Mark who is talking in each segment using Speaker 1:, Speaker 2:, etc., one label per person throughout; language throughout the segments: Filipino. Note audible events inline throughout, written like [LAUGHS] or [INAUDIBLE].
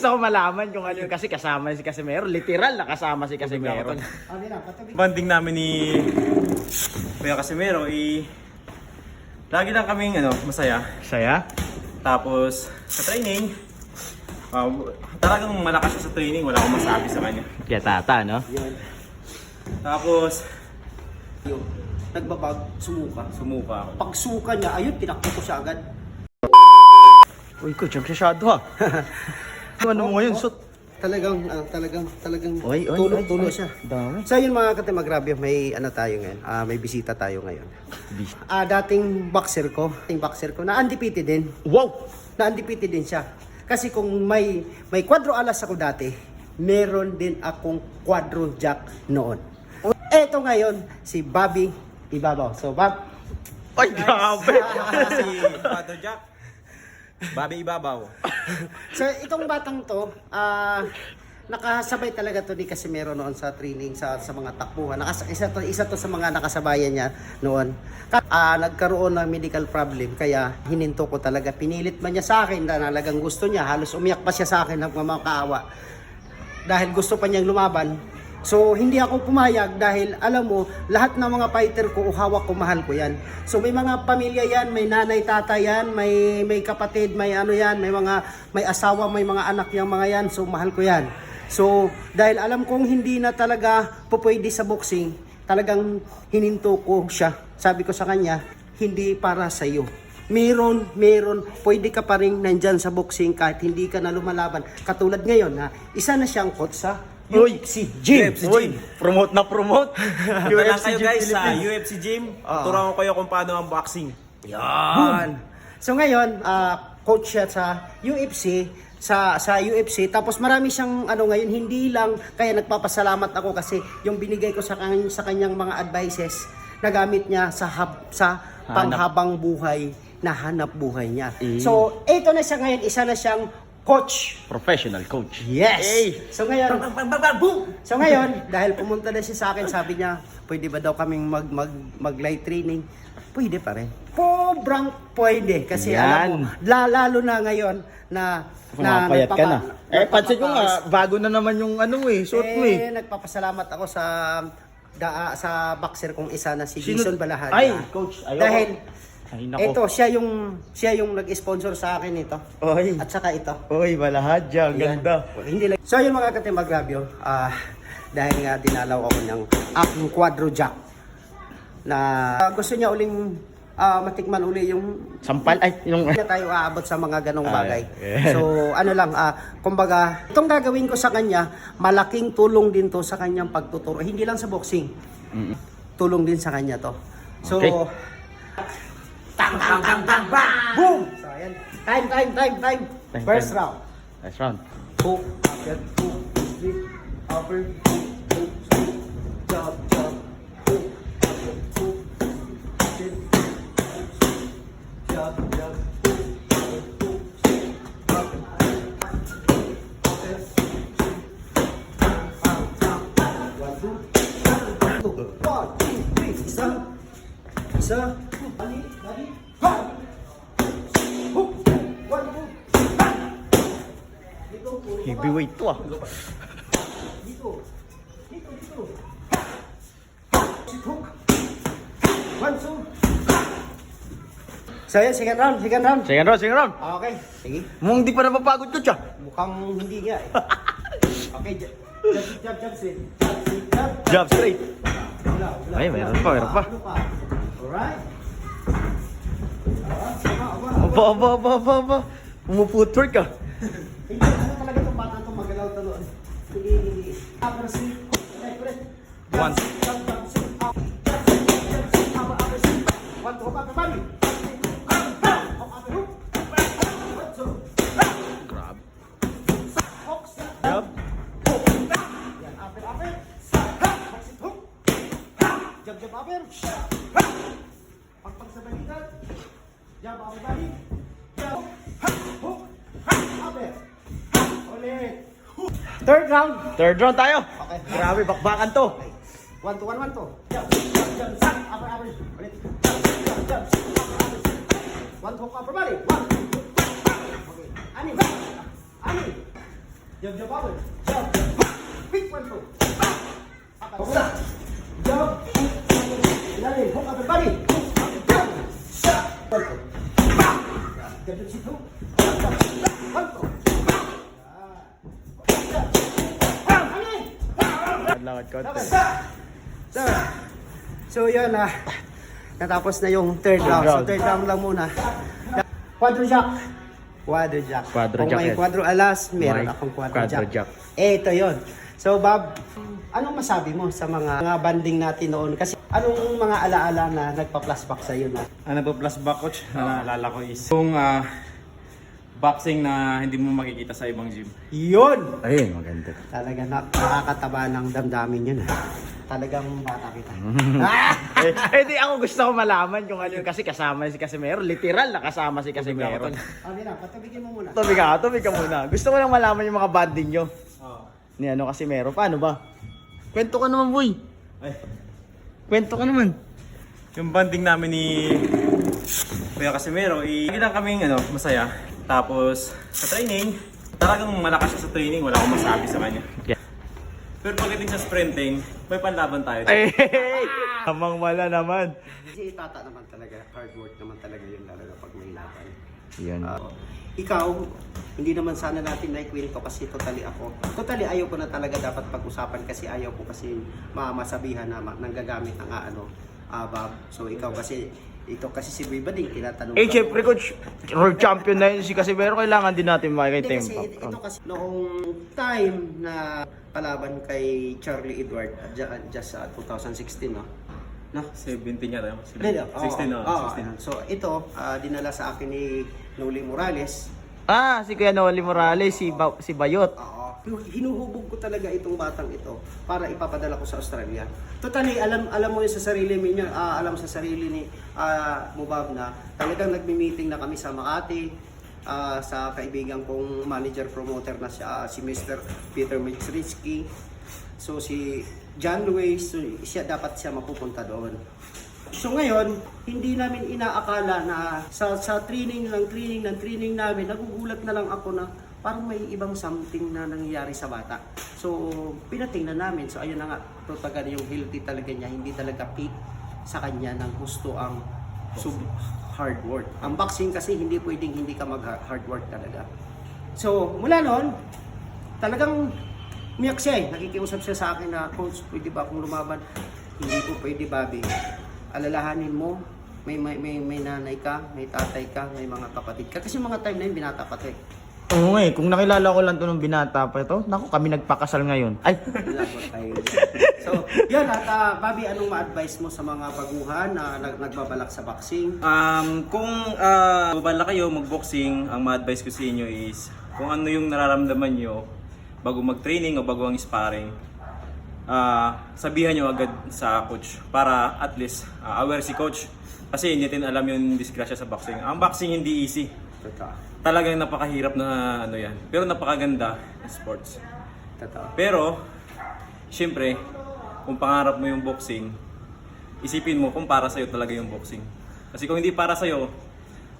Speaker 1: Gusto ko malaman kung ano yung kasi kasama si Casimero. Literal na kasama si Casimero.
Speaker 2: Ano.
Speaker 3: Banding namin ni Kuya Casimero, eh, lagi lang kaming ano, masaya.
Speaker 1: Saya?
Speaker 3: Tapos, sa training, ah, talagang malakas siya sa training, wala akong masabi sa kanya.
Speaker 1: Kaya tata, no?
Speaker 2: Yun.
Speaker 3: Tapos,
Speaker 2: Yun. Nagbabag, sumuka.
Speaker 3: sumuka ako.
Speaker 2: Pag suka niya, ayun, tinakbo ko siya agad.
Speaker 1: Uy, coach, ang masyado ha. [LAUGHS] ano mo ngayon, suit?
Speaker 2: Talagang, ah, talagang, talagang
Speaker 1: Oy, oy,
Speaker 2: tulo,
Speaker 1: oy,
Speaker 2: tulo
Speaker 1: oy.
Speaker 2: siya.
Speaker 1: Dami.
Speaker 2: So yun mga katimagrabyo, may ano tayo ngayon, ah, may bisita tayo ngayon. Ah, dating boxer ko, dating boxer ko, na undefeated din.
Speaker 1: Wow!
Speaker 2: Na undefeated din siya. Kasi kung may may quadro alas ako dati, meron din akong quadro jack noon. Eto ngayon, si Bobby Ibabaw. So, Bob,
Speaker 1: Ay, grabe! [LAUGHS]
Speaker 3: si Father Jack, Babi Ibabaw. [LAUGHS]
Speaker 2: So itong batang to, ah nakasabay talaga to ni Casimero noon sa training sa sa mga takbuhan. Nakas isa to isa to sa mga nakasabayan niya noon. Ka- ah, nagkaroon ng medical problem kaya hininto ko talaga. Pinilit man niya sa akin na talagang gusto niya. Halos umiyak pa siya sa akin ng mamakaawa. Dahil gusto pa niyang lumaban. So hindi ako pumayag dahil alam mo lahat ng mga fighter ko hawak ko mahal ko yan. So may mga pamilya yan, may nanay, tatay yan, may may kapatid, may ano yan, may mga may asawa, may mga anak yang mga yan. So mahal ko yan. So dahil alam kong hindi na talaga pupwede sa boxing, talagang hininto ko siya. Sabi ko sa kanya, hindi para sa iyo. Meron, meron, pwede ka pa rin nandyan sa boxing kahit hindi ka na lumalaban. Katulad ngayon, ha, isa na siyang coach sa UFC Gym.
Speaker 3: UFC
Speaker 1: Uy, promote na promote. [LAUGHS]
Speaker 3: Punta lang kayo
Speaker 1: Gym
Speaker 3: guys sa
Speaker 1: Philippines.
Speaker 3: UFC Gym.
Speaker 2: Ah.
Speaker 3: Turuan ko kayo kung paano ang boxing.
Speaker 2: Yan. So ngayon, ah, coach siya sa UFC, sa sa UFC. Tapos marami siyang ano ngayon, hindi lang kaya nagpapasalamat ako kasi yung binigay ko sa kanyang sa kanyang mga advices nagamit niya sa hab, sa panghabang buhay na hanap buhay niya.
Speaker 1: Eh.
Speaker 2: So, ito na siya ngayon, isa na siyang coach.
Speaker 1: Professional coach.
Speaker 2: Yes.
Speaker 1: Hey.
Speaker 2: So ngayon, So ngayon, dahil pumunta na siya sa akin, sabi niya, pwede ba daw kaming mag, mag, mag light training? Pwede pa rin. Pobrang pwede. Kasi
Speaker 1: Yan.
Speaker 2: alam mo, la- lalo na ngayon na
Speaker 1: Pumapayat ka na. Eh, pansin ko nga, bago na naman yung ano eh, suit mo eh.
Speaker 2: Eh, nagpapasalamat ako sa da, sa boxer kong isa na si
Speaker 1: Sino-
Speaker 2: Jason Balahan.
Speaker 1: Ay, coach, ayoko.
Speaker 2: Dahil
Speaker 1: Ay, nako.
Speaker 2: ito, siya yung siya yung nag-sponsor sa akin ito.
Speaker 1: Oy.
Speaker 2: At saka ito.
Speaker 1: Uy, balahad dyan.
Speaker 2: Yan.
Speaker 1: Ganda.
Speaker 2: Hindi lang. So yung mga katimagrabyo, ah dahil nga dinalaw ako ng aking quadro jack na ah, gusto niya uling ah, matikman uli yung
Speaker 1: Sampal, ay, yung...
Speaker 2: hindi na tayo aabot sa mga ganong
Speaker 1: Ah,
Speaker 2: bagay.
Speaker 1: yeah.
Speaker 2: So ano lang, ah, kumbaga, itong gagawin ko sa kanya, malaking tulong din to sa kanyang pagtuturo. Hindi lang sa boxing. Tulong din sa kanya to. So,
Speaker 1: Okay.
Speaker 2: Tang tang tang tang bang! Boom! So ayan. Time, time, time, time.
Speaker 1: Time,
Speaker 2: First
Speaker 1: time.
Speaker 2: round.
Speaker 1: Next round.
Speaker 2: hook, upper, hook, slip, upper, hook, hook, slip, jab, jab, hook, upper, hook, slip, jab, jab, hook, upper, hook, slip, upper, upper, slip, ah, ah,
Speaker 1: Heavyweight to ah.
Speaker 2: Dito. Dito, dito. Sit hook. One, two. So yan, second round, second round.
Speaker 1: Second round, second round.
Speaker 2: Okay, sige.
Speaker 1: Mukhang di pa napapagod coach ah.
Speaker 2: Mukhang hindi nga eh. [LAUGHS] Okay, jab, jab, jab, jab, sit. Jab, sit, jab.
Speaker 1: Jab straight.
Speaker 2: Wala, wala,
Speaker 1: Ay,
Speaker 2: wala.
Speaker 1: meron pa, meron pa.
Speaker 2: Ano pa? Alright. Ah, sama, aba.
Speaker 1: Aba, aba, aba, aba, aba. Umufootwork
Speaker 2: sit.
Speaker 1: One,
Speaker 2: Third round.
Speaker 1: Third round tayo.
Speaker 2: Okay.
Speaker 1: Grabe, bakbakan to.
Speaker 2: One, two, one, one, two. Jump, jump, jump, sak, upper, upper. Ulit. Jump, jump, jump, upper, upper. One, two, upper body. One, two, okay. Anim. Anim. Jump, jump, power. Jump. Quick one, two. Pagula. Jump. Ilalim. Hook up and body. Hook jump. One, two. Bam. Jump, jump, hook. Jump, jump. One, two.
Speaker 1: Lakad konti.
Speaker 2: So, so yun na. natapos na yung third round. So third round lang muna. Quadro jack. Quadro jack.
Speaker 1: Quadro
Speaker 2: Kung
Speaker 1: jack
Speaker 2: may quadro alas, meron
Speaker 1: May
Speaker 2: akong quadro,
Speaker 1: quadro
Speaker 2: jack.
Speaker 1: jack.
Speaker 2: Eh, ito yun. So Bob, anong masabi mo sa mga, mga banding natin noon? Kasi anong mga alaala na nagpa-flashback sa iyo na?
Speaker 3: Ano po plus back coach na naalala ko is yung ah, boxing na hindi mo makikita sa ibang gym.
Speaker 2: Yun!
Speaker 1: Ayun, maganda.
Speaker 2: Talaga na, nakakataba ng damdamin yun. Talagang bata kita. [LAUGHS] ah!
Speaker 1: eh, eh, di ako gusto ko malaman kung ano yun kasi kasama si Casimero. Literal na kasama si Casimero.
Speaker 2: Okay na, patubigin mo muna.
Speaker 1: Tubig ka, tubig ka muna. Gusto ko lang malaman yung mga banding nyo.
Speaker 3: Oo.
Speaker 1: Ni ano Casimero. Paano ba? Kwento ka naman, boy.
Speaker 3: Ay,
Speaker 1: Kwento ka naman.
Speaker 3: yung banding namin ni Kuya Casimero, eh, hindi lang kaming ano, masaya. Tapos, sa training, talagang malakas siya sa training, wala akong masabi sa kanya.
Speaker 1: Yeah.
Speaker 3: Pero pagdating sa sprinting, may panlaban tayo.
Speaker 1: Eh, tamang wala naman.
Speaker 2: Si Tata naman talaga, hard work naman talaga yun talaga pag may laban.
Speaker 1: Yan.
Speaker 2: Ah, ikaw, hindi naman sana natin naikwento kasi totally ako. Totally ayaw ko na talaga dapat pag-usapan kasi ayaw ko kasi ma- masabihan na nanggagamit ng ah, ano, Bob. So ikaw kasi, ito kasi si Biba din, tinatanong
Speaker 1: eh, syempre, coach, world champion na yun si Casimero. Kailangan din natin makikita yung
Speaker 2: kasi ito, ito kasi noong time na kalaban kay Charlie Edward at just sa 2016 no. No?
Speaker 3: 17 yata.
Speaker 2: Hindi,
Speaker 3: 16,
Speaker 2: oo,
Speaker 3: 16, no?
Speaker 2: oo,
Speaker 3: 16.
Speaker 2: ayan. So ito, ah, dinala sa akin ni Noli Morales.
Speaker 1: Ah, si Kuya Noli Morales, si, ba- si Bayot.
Speaker 2: Oo. Hinuhubog ko talaga itong batang ito para ipapadala ko sa Australia. Totally, alam alam mo yun sa sarili mo niya, ah, alam sa sarili ni ah, Mubab na talagang nagmi-meeting na kami sa Makati ah, sa kaibigan kong manager promoter na siya, ah, si Mr. Peter Michrinsky. So si John Luis, so, siya dapat siya mapupunta doon. So ngayon, hindi namin inaakala na sa, sa training lang, training ng training namin, nagugulat na lang ako na parang may ibang something na nangyayari sa bata. So, pinatingnan namin. So, ayun na nga, totaga yung healthy talaga niya, hindi talaga peak sa kanya ng gusto ang sub hard work. Ang boxing kasi hindi pwedeng hindi ka mag hard work talaga. So, mula noon, talagang umiyak siya eh. Nakikiusap siya sa akin na, Coach, pwede ba akong lumaban? Hindi po pwede, Bobby. Alalahanin mo, may, may, may, may nanay ka, may tatay ka, may mga kapatid ka. Kasi mga time na yun, binata pa eh.
Speaker 1: Oo nga eh, kung nakilala ko lang to nung binata pa ito, naku, kami nagpakasal ngayon. Ay,
Speaker 2: tayo. [LAUGHS] So, yun at ah, Bobby, anong ma-advise mo sa mga baguhan na nag- nagbabalak sa boxing?
Speaker 3: Um, kung uh, babala kayo mag-boxing, ang ma-advise ko sa inyo is kung ano yung nararamdaman nyo bago mag-training o bago ang sparring, ah, sabihan nyo agad sa coach para at least ah, aware si coach. Kasi hindi natin alam yung disgrasya sa boxing. Ang boxing hindi easy.
Speaker 2: Totoo.
Speaker 3: Talagang napakahirap na ano yan. Pero napakaganda na sports.
Speaker 2: Totoo.
Speaker 3: Pero, syempre, kung pangarap mo yung boxing, isipin mo kung para sa'yo talaga yung boxing. Kasi kung hindi para sa'yo,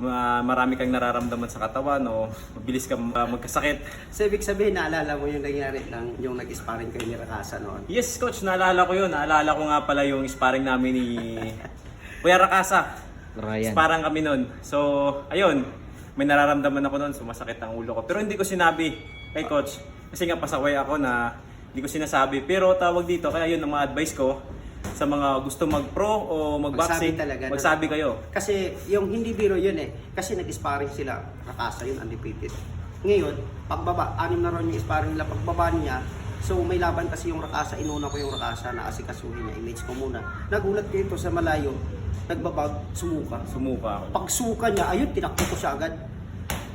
Speaker 3: ma- marami kang nararamdaman sa katawan o mabilis kang uh, magkasakit.
Speaker 2: So, ibig sabihin, naalala mo yung nangyari ng yung nag-sparring kayo ni Rakasa noon?
Speaker 3: Yes, coach, naalala ko yun. Naalala ko nga pala yung sparring namin ni [LAUGHS] Kuya Rakasa.
Speaker 1: Ryan.
Speaker 3: Sparring kami nun. So, ayun, may nararamdaman ako nun, sumasakit ang ulo ko. Pero hindi ko sinabi kay coach. Kasi nga pasaway ako na hindi ko sinasabi. Pero tawag dito, kaya yun ang mga advice ko sa mga gusto mag-pro o mag-boxing.
Speaker 2: Magsabi talaga. na-
Speaker 3: Magsabi kayo.
Speaker 2: Kasi yung hindi biro yun eh. Kasi nag-sparring sila. Rakasa yun, undefeated. Ngayon, pagbaba, anim na ron yung sparring nila. Pagbaba niya, so may laban kasi yung Rakasa. Inuna ko yung Rakasa na asikasuhin niya. Image ko muna. Nagulat ko ito sa malayo. Nagbabag, sumuka.
Speaker 3: Sumuka ako.
Speaker 2: Pagsuka niya, ayun, tinakbo ko siya agad.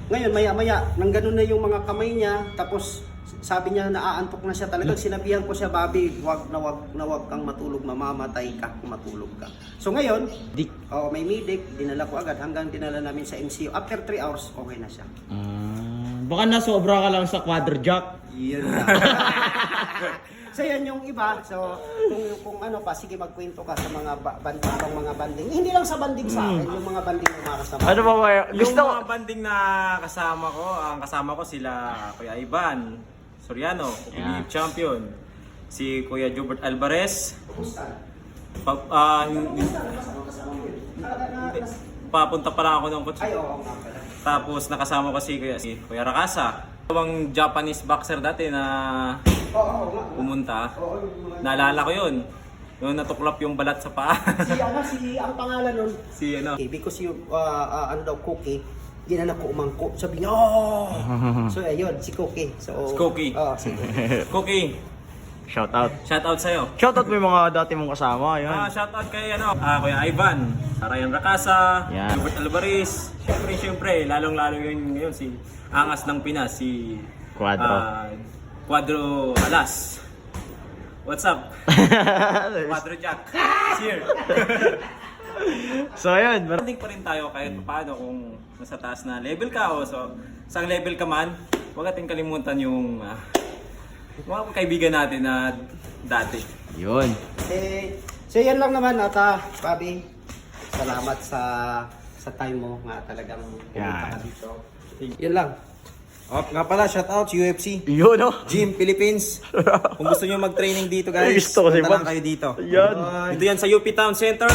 Speaker 2: Ngayon, maya-maya, nang ganun na yung mga kamay niya, tapos sabi niya naaantok na siya talagang sinabihan ko siya, Bobby, wag na wag na wag kang matulog, mamamatay ka kung matulog ka. So ngayon,
Speaker 1: Dik.
Speaker 2: oh, may medic, dinala ko agad hanggang dinala namin sa MCU. After 3 hours, okay na siya.
Speaker 1: Ah, baka nasobra ka lang sa quadro jack.
Speaker 2: Yun na. [LAUGHS] so yan yung iba. So kung kung ano pa, sige magkwento ka sa mga ba- banding, mga banding. Hindi lang sa banding sa akin, yung mga banding ng mga kasama.
Speaker 1: Ano ba ba?
Speaker 3: Yung
Speaker 1: Gusto
Speaker 3: mga banding na kasama ko, ang kasama ko sila Kuya Ivan, Soriano,
Speaker 1: Yeah.
Speaker 3: Champion. Si Kuya Jubert Alvarez. Pa, ah, hindi- papunta pa lang ako ng coach.
Speaker 2: Ay, oo nga pala.
Speaker 3: Tapos nakasama ko si Kuya, si Kuya Rakasa. Ang Japanese boxer dati na. Pumunta. Naalala ko yun. Yung natuklap yung balat sa paa.
Speaker 2: Si ano, si ang pangalan nun,
Speaker 3: si ano.
Speaker 2: Okay, because yung uh, uh, ano daw cookie, ginanap ko umangko. Sabi niya, oh! [LAUGHS] so ayun, si Cookie. So,
Speaker 3: Si Cookie.
Speaker 2: Oo, si [LAUGHS]
Speaker 3: Cookie,
Speaker 1: Shout out.
Speaker 3: shout out sa'yo.
Speaker 1: Shout out mo yung mga dati mong kasama,
Speaker 3: Ah,
Speaker 1: yan.
Speaker 3: shout out kay ano, ah, Kuya Ivan, Ryan Rakasa,
Speaker 1: Yan.
Speaker 3: Gilbert Alvarez. Syempre, syempre, lalong-lalo yun ngayon si Angas ng Pinas, si
Speaker 1: Quadro.
Speaker 3: ah, Quadro Alas. What's up? [LAUGHS] Quadro Jack. Cheer. [LAUGHS]
Speaker 1: so yun, mar-
Speaker 3: Banding pa rin tayo kahit paano kung nasa taas na level ka o so sa level ka man, huwag natin kalimutan yung ah, mga kaibigan natin na dati.
Speaker 1: yun.
Speaker 2: Eh, so yan lang naman at ah, Bobby, salamat sa sa time mo nga talagang pumunta ka
Speaker 1: Yan.
Speaker 2: dito. Yan lang.
Speaker 4: Oh, nga pala, shout out UFC.
Speaker 1: Yun, oh.
Speaker 4: Gym Philippines. [LAUGHS] Kung gusto nyo mag-training dito guys,
Speaker 1: Gusto ko si
Speaker 4: lang
Speaker 1: Bob.
Speaker 4: kayo dito.
Speaker 1: Yan.
Speaker 3: Ito yan sa UP Town Center,